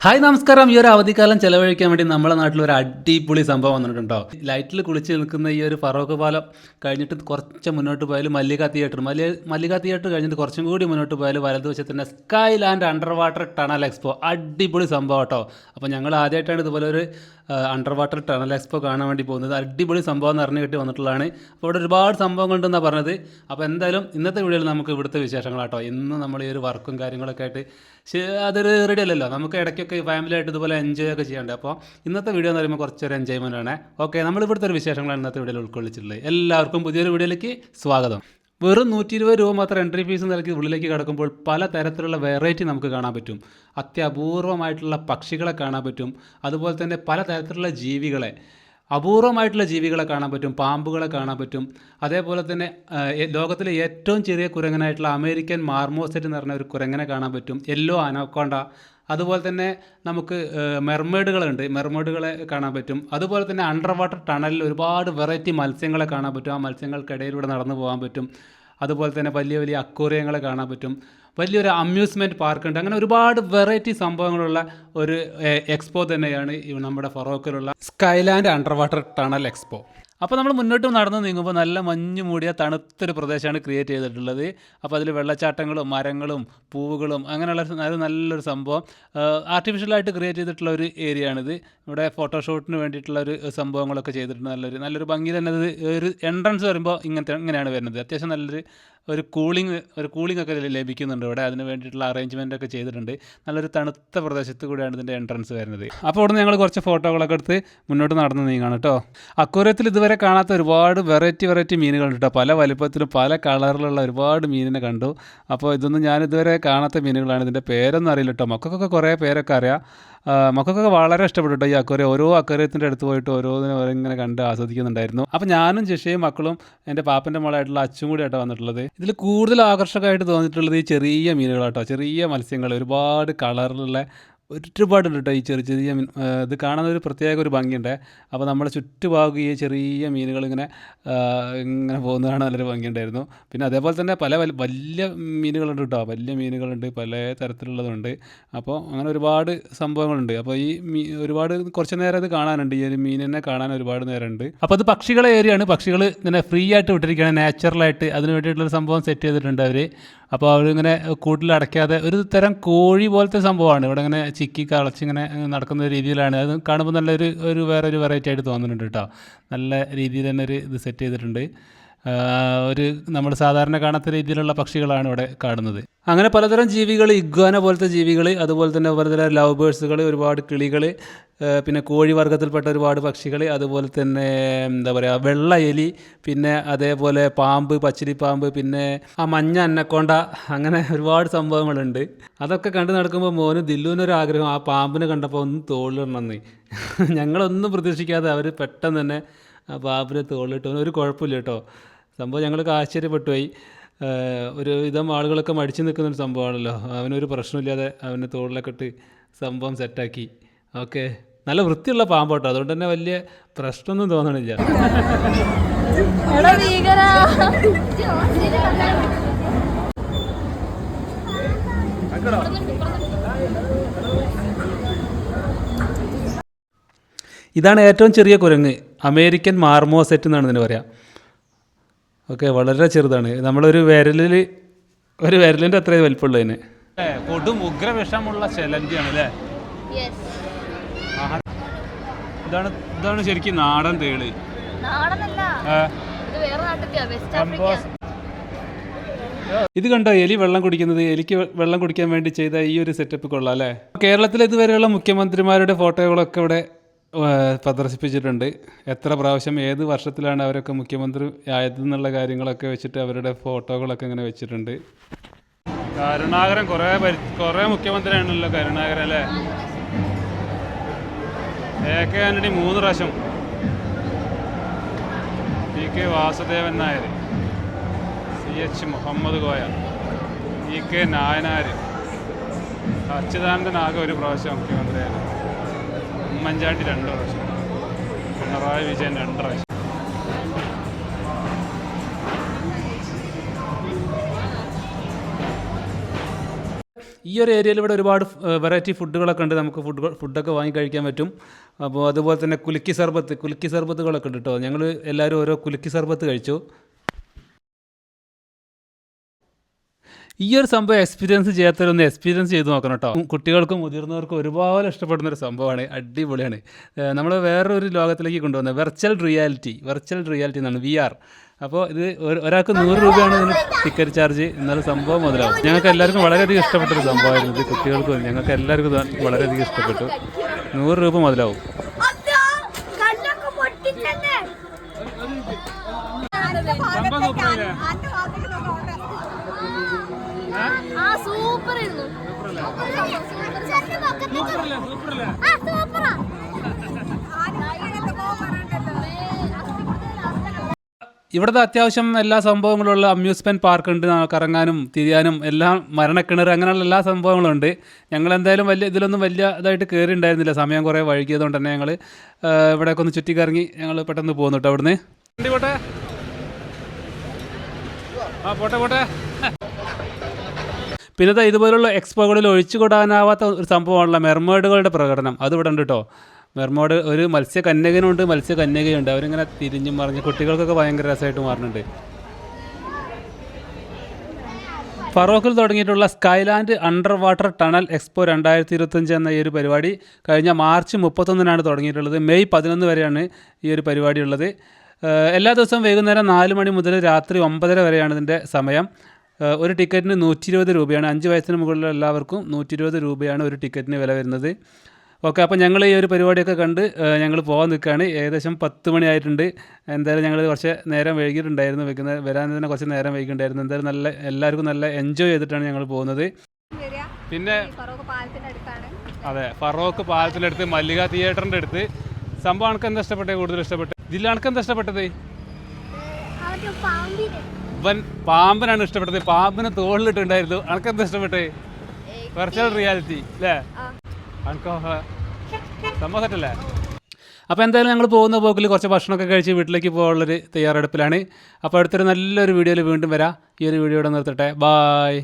Hi നമസ്കാരം. ഈ ഒരു അവധിക്കാലം ചെലവഴിക്കാൻ വേണ്ടി നമ്മുടെ നാട്ടിൽ ഒരു അടിപൊളി സംഭവം വന്നിട്ടുണ്ടോ? ലൈറ്റിൽ കുളിച്ച് നിൽക്കുന്ന ഈ ഒരു ഫറോക്ക് പാലം കഴിഞ്ഞിട്ട് കുറച്ച് മുന്നോട്ട് പോയാൽ മല്ലിക തിയേറ്റർ. മല്ലി മല്ലിക തിയേറ്റർ കഴിഞ്ഞിട്ട് കുറച്ചും കൂടി മുന്നോട്ട് പോയാൽ വലതുവശത്തിന്റെ Sky Land under water tunnel expo അടിപൊളി സംഭവം കേട്ടോ. അപ്പോൾ ഞങ്ങൾ ആദ്യമായിട്ടാണ് ഇതുപോലെ ഒരു അണ്ടർ വാട്ടർ ടണൽ എക്സ്പോ കാണാൻ വേണ്ടി പോകുന്നത്. അടിപൊളി സംഭവം എന്ന് അറിഞ്ഞു കിട്ടി വന്നിട്ടുള്ളതാണ്. അപ്പോൾ ഇവിടെ ഒരുപാട് സംഭവങ്ങൾ സംഭവങ്ങളുണ്ടെന്നാണ് പറഞ്ഞത്. അപ്പോൾ എന്തായാലും ഇന്നത്തെ വീഡിയോയിൽ നമുക്ക് ഇവിടുത്തെ വിശേഷങ്ങളാട്ടോ ഇന്ന് നമ്മൾ ഈ ഒരു വർക്കും കാര്യങ്ങളൊക്കെ ആയിട്ട് അതൊരു റെഡി അല്ലല്ലോ. നമുക്ക് ഇടയ്ക്കൊക്കെ ഫാമിലി ആയിട്ട് ഇതുപോലെ എൻജോയ് ഒക്കെ ചെയ്യാണ്ട് അപ്പോൾ ഇന്നത്തെ വീഡിയോ എന്ന് പറയുമ്പോൾ കുറച്ചൊരു എൻജോയ്മെന്റ് ആണ്. ഓക്കെ നമ്മൾ ഇവിടുത്തെ ഒരു വിശേഷങ്ങളാണ് ഇന്നത്തെ വീഡിയോയിൽ ഉൾക്കൊള്ളിച്ചിട്ടുള്ളത്. എല്ലാവർക്കും പുതിയൊരു വീഡിയോയിലേക്ക് സ്വാഗതം. വെറും നൂറ്റി ഇരുപത് രൂപ മാത്രം എൻട്രി ഫീസ് നൽകി ഉള്ളിലേക്ക് കടക്കുമ്പോൾ പല തരത്തിലുള്ള വെറൈറ്റി നമുക്ക് കാണാൻ പറ്റും. അത്യപൂർവമായിട്ടുള്ള പക്ഷികളെ കാണാൻ പറ്റും. അതുപോലെ തന്നെ പല തരത്തിലുള്ള ജീവികളെ അപൂർവമായിട്ടുള്ള ജീവികളെ കാണാൻ പറ്റും. പാമ്പുകളെ കാണാൻ പറ്റും. അതേപോലെ തന്നെ ലോകത്തിലെ ഏറ്റവും ചെറിയ കുരങ്ങനായിട്ടുള്ള അമേരിക്കൻ മാർമോസെറ്റ് എന്ന് പറഞ്ഞ ഒരു കുരങ്ങനെ കാണാൻ പറ്റും. Yellow anaconda. അതുപോലെ തന്നെ നമുക്ക് മെർമേഡുകളുണ്ട്. മെർമേഡുകളെ കാണാൻ പറ്റും. അതുപോലെ തന്നെ അണ്ടർ വാട്ടർ ടണലിൽ ഒരുപാട് വെറൈറ്റി മത്സ്യങ്ങളെ കാണാൻ പറ്റും. ആ മത്സ്യങ്ങൾക്കിടയിലൂടെ നടന്നു പോകാൻ പറ്റും. അതുപോലെ തന്നെ വലിയ വലിയ അക്വേറിയങ്ങളെ കാണാൻ പറ്റും. വലിയൊരു അമ്യൂസ്മെന്റ് പാർക്ക് ഉണ്ട്. അങ്ങനെ ഒരുപാട് വെറൈറ്റി സംഭവങ്ങളുള്ള ഒരു എക്സ്പോ തന്നെയാണ് നമ്മുടെ ഫറോക്കിലുള്ള Skyland under water tunnel expo അപ്പോൾ നമ്മൾ മുന്നോട്ട് നടന്ന് നീങ്ങുമ്പോൾ നല്ല മഞ്ഞ് മൂടിയ തണുത്തൊരു പ്രദേശമാണ് ക്രിയേറ്റ് ചെയ്തിട്ടുള്ളത്. അപ്പോൾ അതിൽ വെള്ളച്ചാട്ടങ്ങളും മരങ്ങളും പൂവുകളും അങ്ങനെയുള്ള നല്ല- നല്ലൊരു സംഭവം. ആർട്ടിഫിഷ്യലായിട്ട് ക്രിയേറ്റ് ചെയ്തിട്ടുള്ള ഒരു ഏരിയ ആണിത്. ഇവിടെ ഫോട്ടോഷൂട്ടിന് വേണ്ടിയിട്ടുള്ള ഒരു സംഭവങ്ങളൊക്കെ ചെയ്തിട്ടുണ്ട്. നല്ലൊരു നല്ലൊരു ഭംഗി തന്നെ. ഒരു എൻട്രൻസ് വരുമ്പോൾ ഇങ്ങനത്തെ ഇങ്ങനെയാണ് വരുന്നത്. അത്യാവശ്യം നല്ലൊരു ഒരു കൂളിംഗ് ഒരു കൂളിംഗ് ഒക്കെ ലഭിക്കുന്നുണ്ട് ഇവിടെ. അതിന് വേണ്ടിയിട്ടുള്ള അറേഞ്ച്മെന്റ് ഒക്കെ ചെയ്തിട്ടുണ്ട്. നല്ലൊരു തണുത്ത പ്രദേശത്ത് കൂടിയാണ് ഇതിന്റെ എൻട്രൻസ് വരുന്നത്. അപ്പോൾ ഇവിടെ ഞങ്ങൾ കുറച്ച് ഫോട്ടോകളൊക്കെ എടുത്ത് മുന്നോട്ട് നടന്ന് നീങ്ങാണ് കേട്ടോ. അക്വറിയത്തിൽ ഇതുവരെ കാണാത്ത ഒരുപാട് വെറൈറ്റി വെറൈറ്റി മീനുകളുണ്ട് കേട്ടോ. പല വലുപ്പത്തിലും പല കളറിലുള്ള ഒരുപാട് മീനിനെ കണ്ടു. അപ്പോൾ ഇതൊന്നും ഞാൻ ഇതുവരെ കാണാത്ത മീനുകളാണ് ഇതിന്റെ പേരൊന്നും അറിയില്ല കേട്ടോ. മക്കൾക്കൊക്കെ കുറേ പേരൊക്കെ അറിയാം. മക്കൾക്കൊക്കെ വളരെ ഇഷ്ടപ്പെട്ടു ഈ അക്വറിയം. ഓരോ അക്വറിയത്തിന്റെ അടുത്ത് പോയിട്ട് ഓരോന്നിനെ ഇങ്ങനെ കണ്ട് ആസ്വദിക്കുന്നുണ്ടായിരുന്നു. അപ്പോൾ ഞാനും ജിഷയും മക്കളും എന്റെ പാപ്പന്റെ മോളായിട്ടുള്ള അച്ചും കൂടി ആയിട്ടാണ് വന്നിട്ടുള്ളത്. ഇതിൽ കൂടുതൽ ആകർഷകമായിട്ട് തോന്നിയിട്ടുള്ളത് ഈ ചെറിയ മീനുകളാട്ടോ. ചെറിയ മത്സ്യങ്ങൾ ഒരുപാട് കളറിലുള്ള ഒരുപാടുണ്ട് കേട്ടോ ഈ ചെറിയ ചെറിയ മീൻ. ഇത് കാണാൻ ഒരു പ്രത്യേക ഒരു ഭംഗിയുണ്ട്. അപ്പോൾ നമ്മുടെ ചുറ്റുഭാഗം ഈ ചെറിയ മീനുകൾ ഇങ്ങനെ ഇങ്ങനെ പോകുന്നതാണ് നല്ലൊരു ഭംഗിയുണ്ടായിരുന്നു. പിന്നെ അതേപോലെ തന്നെ പല വല- വലിയ മീനുകളുണ്ട് കേട്ടോ. വലിയ മീനുകളുണ്ട് പല തരത്തിലുള്ളതുണ്ട്. അപ്പോൾ അങ്ങനെ ഒരുപാട് സംഭവങ്ങളുണ്ട്. അപ്പോൾ ഈ മീ ഒരുപാട് കുറച്ച് നേരം ഇത് കാണാനുണ്ട്. ഈ ഒരു മീനിനെ കാണാൻ ഒരുപാട് നേരമുണ്ട്. അപ്പോൾ അത് പക്ഷികളെ ഏരിയയാണ്. പക്ഷികൾ ഇങ്ങനെ ഫ്രീ ആയിട്ട് വിട്ടിരിക്കുകയാണ്. നാച്ചുറലായിട്ട് അതിന് വേണ്ടിയിട്ടുള്ളൊരു സംഭവം സെറ്റ് ചെയ്തിട്ടുണ്ട് അവർ അപ്പോൾ അവരിങ്ങനെ കൂട്ടിൽ അടയ്ക്കാതെ ഒരു തരം കോഴി പോലത്തെ സംഭവമാണ്. ഇവിടെ ഇങ്ങനെ ചിക്കി കളച്ചിങ്ങനെ നടക്കുന്ന രീതിയിലാണ്. അത് കാണുമ്പോൾ നല്ലൊരു ഒരു വേറൊരു വെറൈറ്റി ആയിട്ട് തോന്നുന്നുണ്ട് കേട്ടോ നല്ല രീതിയിൽ തന്നെ ഒരു ഇത് സെറ്റ് ചെയ്തിട്ടുണ്ട്. ഒരു നമ്മൾ സാധാരണ കാണാത്ത രീതിയിലുള്ള പക്ഷികളാണ് ഇവിടെ കാണുന്നത്. അങ്ങനെ പലതരം ജീവികൾ ഇഗ്വാന പോലത്തെ ജീവികൾ അതുപോലെ തന്നെ പലതരം ലവ് ബേഴ്സുകൾ ഒരുപാട് കിളികൾ പിന്നെ കോഴി വർഗത്തിൽപ്പെട്ട ഒരുപാട് പക്ഷികൾ അതുപോലെ തന്നെ എന്താ പറയുക വെള്ള എലി പിന്നെ അതേപോലെ പാമ്പ് പച്ചിലിപ്പാമ്പ് പിന്നെ ആ മഞ്ഞ അന്നക്കൊണ്ട അങ്ങനെ ഒരുപാട് സംഭവങ്ങളുണ്ട്. അതൊക്കെ കണ്ടു നടക്കുമ്പോൾ മോന് ദില്ലുവിനൊരു ആഗ്രഹം ആ പാമ്പിനെ കണ്ടപ്പോൾ ഒന്ന് തോളിലിടണമെന്ന് ഞങ്ങളൊന്നും പ്രതീക്ഷിക്കാതെ അവർ പെട്ടെന്ന് തന്നെ ആ ബാബിനെ തോളിലിട്ടു ഒരു കുഴപ്പമില്ല കേട്ടോ. സംഭവം ഞങ്ങൾക്ക് ആശ്ചര്യപ്പെട്ടു പോയി ഒരു വിധം ആളുകളൊക്കെ മടിച്ചു നിൽക്കുന്ന ഒരു സംഭവമാണല്ലോ. അവനൊരു പ്രശ്നമില്ലാതെ അവനെ തോളിലൊക്കെ ഇട്ട് സംഭവം സെറ്റാക്കി. ഓക്കെ. നല്ല വൃത്തിയുള്ള പാമ്പോട്ടോ. അതുകൊണ്ട് തന്നെ വലിയ പ്രശ്നമൊന്നും തോന്നണില്ല. ഇതാണ് ഏറ്റവും ചെറിയ കുരങ്ങ്. അമേരിക്കൻ മാർമോസെറ്റ് എന്നാണ് ഇതിന് പറയാം. ഓക്കെ വളരെ ചെറുതാണ്. നമ്മളൊരു വിരലിൽ ഒരു വിരലിന്റെ അത്രയും വലിപ്പമുള്ളതിന് കൊടും ഉഗ്രവിഷമുള്ള ചെലഞ്ചാണ് അല്ലേ? യെസ് ഇതാണ് ഇതാണ് ശരിക്കും നാടൻ തേൾ. ഇത് വേറെ നാട്ടിലെയാ വെസ്റ്റ് ആഫ്രിക്ക ഇത് കണ്ടോ എലി വെള്ളം കുടിക്കുന്നത്? എലിക്ക് വെള്ളം കുടിക്കാൻ വേണ്ടി ചെയ്ത ഈ ഒരു സെറ്റപ്പ് കൊള്ളാം അല്ലേ? കേരളത്തിലെ ഇതുവരെയുള്ള മുഖ്യമന്ത്രിമാരുടെ ഫോട്ടോകളൊക്കെ ഇവിടെ പ്രദർശിപ്പിച്ചിട്ടുണ്ട് എത്ര പ്രാവശ്യം ഏത് വർഷത്തിലാണ് അവരൊക്കെ മുഖ്യമന്ത്രി ആയതെന്നുള്ള കാര്യങ്ങളൊക്കെ വെച്ചിട്ട് അവരുടെ ഫോട്ടോകളൊക്കെ ഇങ്ങനെ വെച്ചിട്ടുണ്ട്. കരുണാകരൻ കുറേ കുറേ മുഖ്യമന്ത്രിയാണല്ലോ കരുണാകരൻ അല്ലേ? എ കെ ആന്റണി മൂന്ന് പ്രാവശ്യം. P K Vasudevan Nair C H Muhammad Koya E K Nayanar Achuthanandan ആകെ ഒരു പ്രാവശ്യം മുഖ്യമന്ത്രിയാണ് ഉമ്മൻചാണ്ടി രണ്ട് പ്രാവശ്യം. പിണറായി വിജയൻ രണ്ട് പ്രാവശ്യം. ഈ ഒരു ഏരിയയിൽ ഇവിടെ ഒരുപാട് വെറൈറ്റി ഫുഡുകളൊക്കെ ഉണ്ട്. നമുക്ക് ഫുഡ് ഫുഡൊക്കെ വാങ്ങി കഴിക്കാൻ പറ്റും. അപ്പോൾ അതുപോലെ തന്നെ കുലുക്കി സർബത്ത് കുലുക്കി സർബത്തുകളൊക്കെ ഉണ്ട് കേട്ടോ. ഞങ്ങൾ എല്ലാവരും ഓരോ കുലുക്കി സർബത്ത് കഴിച്ചു. ഈ ഒരു സംഭവം എക്സ്പീരിയൻസ് ചെയ്യാത്തവരൊന്ന് എക്സ്പീരിയൻസ് ചെയ്ത് നോക്കണം കേട്ടോ. കുട്ടികൾക്കും മുതിർന്നവർക്കും ഒരുപാട് ഇഷ്ടപ്പെടുന്ന ഒരു സംഭവമാണ്. അടിപൊളിയാണ്. നമ്മൾ വേറൊരു ലോകത്തിലേക്ക് കൊണ്ടുവന്നത്. വെർച്വൽ റിയാലിറ്റി വെർച്വൽ റിയാലിറ്റി എന്നാണ് വി ആർ അപ്പോൾ ഇത് ഒരാൾക്ക് നൂറ് രൂപയാണ് ഇതിന് ടിക്കറ്റ് ചാർജ് എന്നാലും സംഭവം മുതലാവും. ഞങ്ങൾക്ക് എല്ലാവർക്കും വളരെയധികം ഇഷ്ടപ്പെട്ടൊരു സംഭവമായിരുന്നു ഇത് കുട്ടികൾക്കും ഞങ്ങൾക്ക് എല്ലാവർക്കും വളരെയധികം ഇഷ്ടപ്പെട്ടു. നൂറ് രൂപ മുതലാവും. സംഭവം പൊട്ടിച്ചെന്നെ ഇവിടുത്തെ അത്യാവശ്യം എല്ലാ സംഭവങ്ങളുള്ള അമ്യൂസ്മെന്റ് പാർക്ക് ഉണ്ട് കറങ്ങാനും തിരിയാനും എല്ലാം മരണക്കിണർ അങ്ങനെയുള്ള എല്ലാ സംഭവങ്ങളും ഉണ്ട് ഞങ്ങൾ എന്തായാലും വലിയ ഇതിലൊന്നും വലിയ ഇതായിട്ട് കയറി ഉണ്ടായിരുന്നില്ല സമയം കുറേ വഴുകിയതുകൊണ്ട് തന്നെ ഞങ്ങൾ ഇവിടെയൊക്കെ ഒന്ന് ചുറ്റിക്കറങ്ങി ഞങ്ങൾ പെട്ടെന്ന് പോകുന്നു കേട്ടോ അവിടുന്ന്. പോട്ടെ പോട്ടെ. പിന്നെ ദാ ഇതുപോലുള്ള എക്സ്പോകളിൽ ഒഴിച്ചുകൂടാനാവാത്ത ഒരു സംഭവമാണല്ലോ മെർമേഡുകളുടെ പ്രകടനം. അത് ഇവിടെ ഉണ്ട് കേട്ടോ മെർമേഡ് ഒരു മത്സ്യ കന്യകനുണ്ട് മത്സ്യ കന്യകയുണ്ട് അവരിങ്ങനെ തിരിഞ്ഞും മറിഞ്ഞ് കുട്ടികൾക്കൊക്കെ ഭയങ്കര രസമായിട്ട് മാറുന്നുണ്ട്. ഫറോക്കിൽ തുടങ്ങിയിട്ടുള്ള Skyland under water tunnel expo രണ്ടായിരത്തി ഇരുപത്തഞ്ച് എന്ന ഈ ഒരു പരിപാടി കഴിഞ്ഞ മാർച്ച് മുപ്പത്തൊന്നിനാണ് തുടങ്ങിയിട്ടുള്ളത്. മെയ് പതിനൊന്ന് വരെയാണ് ഈ ഒരു പരിപാടി ഉള്ളത് എല്ലാ ദിവസവും വൈകുന്നേരം നാല് മണി മുതൽ രാത്രി ഒമ്പതര വരെയാണ് ഇതിന്റെ സമയം. ഒരു ടിക്കറ്റിന് നൂറ്റി ഇരുപത് രൂപയാണ്. അഞ്ച് വയസ്സിന് മുകളിലുള്ള എല്ലാവർക്കും നൂറ്റി ഇരുപത് രൂപയാണ് ഒരു ടിക്കറ്റിന് വില വരുന്നത്. ഓക്കെ അപ്പോൾ ഞങ്ങൾ ഈ ഒരു പരിപാടിയൊക്കെ കണ്ട് ഞങ്ങൾ പോകാൻ നിൽക്കുകയാണ് ഏകദേശം പത്ത് മണിയായിട്ടുണ്ട്. എന്തായാലും ഞങ്ങൾ കുറച്ച് നേരം വൈകിയിട്ടുണ്ടായിരുന്നു വെക്കുന്നത് വരാൻ തന്നെ കുറച്ച് നേരം വൈകിയിട്ടുണ്ടായിരുന്നു. എന്തായാലും നല്ല എല്ലാവർക്കും നല്ല എൻജോയ് ചെയ്തിട്ടാണ് ഞങ്ങൾ പോകുന്നത്. പിന്നെ ഫറോക്ക് പാലത്തിന്റെ അടുത്താണ്. അതെ ഫറോക്ക് പാലത്തിന്റെ അടുത്ത് മല്ലിക തിയേറ്ററിന്റെ അടുത്ത്. സംഭവം അനക്ക് എന്താ ഇഷ്ടപ്പെട്ടത്? കൂടുതൽ ഇഷ്ടപ്പെട്ടത്? ഇതിൽ അനക്ക് എന്താ ഇഷ്ടപ്പെട്ടത്? ഇവൻ പാമ്പിനാണ് ഇഷ്ടപ്പെട്ടത്. പാമ്പിനെ തോളിലിട്ടുണ്ടായിരുന്നു. അനക്ക് എന്താ ഇഷ്ടപ്പെട്ടേ? വെർച്വൽ റിയാലിറ്റി അല്ലേ അനക്കോ സംഭവം സെറ്റല്ലേ അപ്പോൾ എന്തായാലും ഞങ്ങൾ പോകുന്ന പോക്കിൽ കുറച്ച് ഭക്ഷണമൊക്കെ കഴിച്ച് വീട്ടിലേക്ക് പോകാനുള്ളൊരു തയ്യാറെടുപ്പിലാണ്. അപ്പോൾ അടുത്തൊരു നല്ലൊരു വീഡിയോയിൽ വീണ്ടും വരാം. ഈ ഒരു വീഡിയോ ഇവിടെ നിർത്തട്ടെ. ബായ്